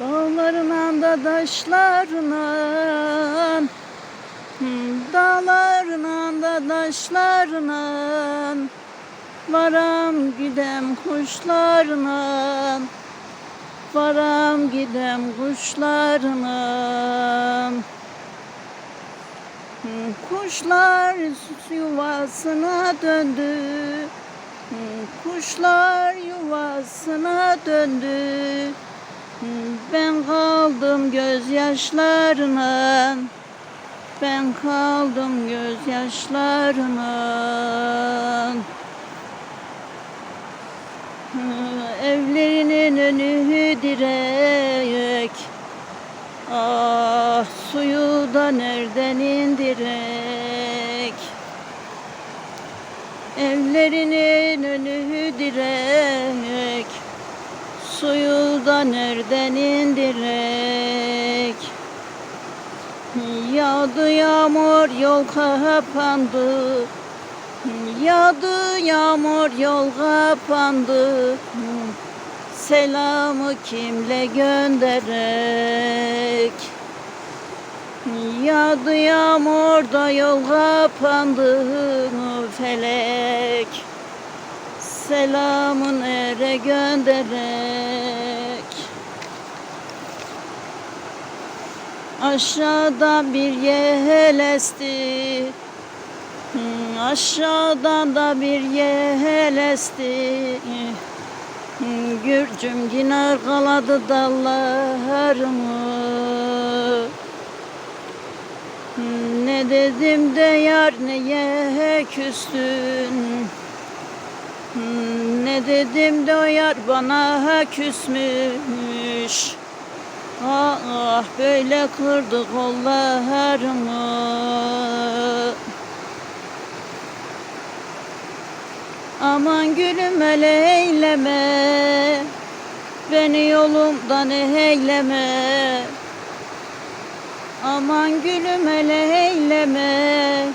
Dağlarına da taşlarına Dağlarına da taşlarına Varam gidem kuşlarına Varam gidem kuşlarına Kuşlar yuvasına döndü. Kuşlar yuvasına döndü Ben kaldım gözyaşlarına. Ben kaldım gözyaşlarına. Evlerinin önü direk. Ah suyu da nereden indirek? Evlerinin önü direk Suyu da nereden indirek? Yağdı yağmur yol kapandı. Yağdı yağmur yol kapandı. Selamı kimle gönderek? Yağdı yağmur da yol kapandı. Felek Selamın ere gönderek. Aşağıda bir yel esti Hmm, Aşağıdan da bir yel esti Hmm, Gürcüm yine kaladı dallarımı. Hmm, Ne dedim de yar neye küstün Ne dedim de o bana küsmüş. Ah ah böyle kırdı kollarımı. Aman gülüm hele eyleme. Beni yolumdan eyleme. Aman gülüm hele eyleme.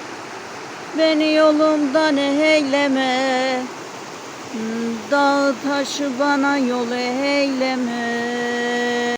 Beni yolumdan eyleme Dağ taşı bana yol eyleme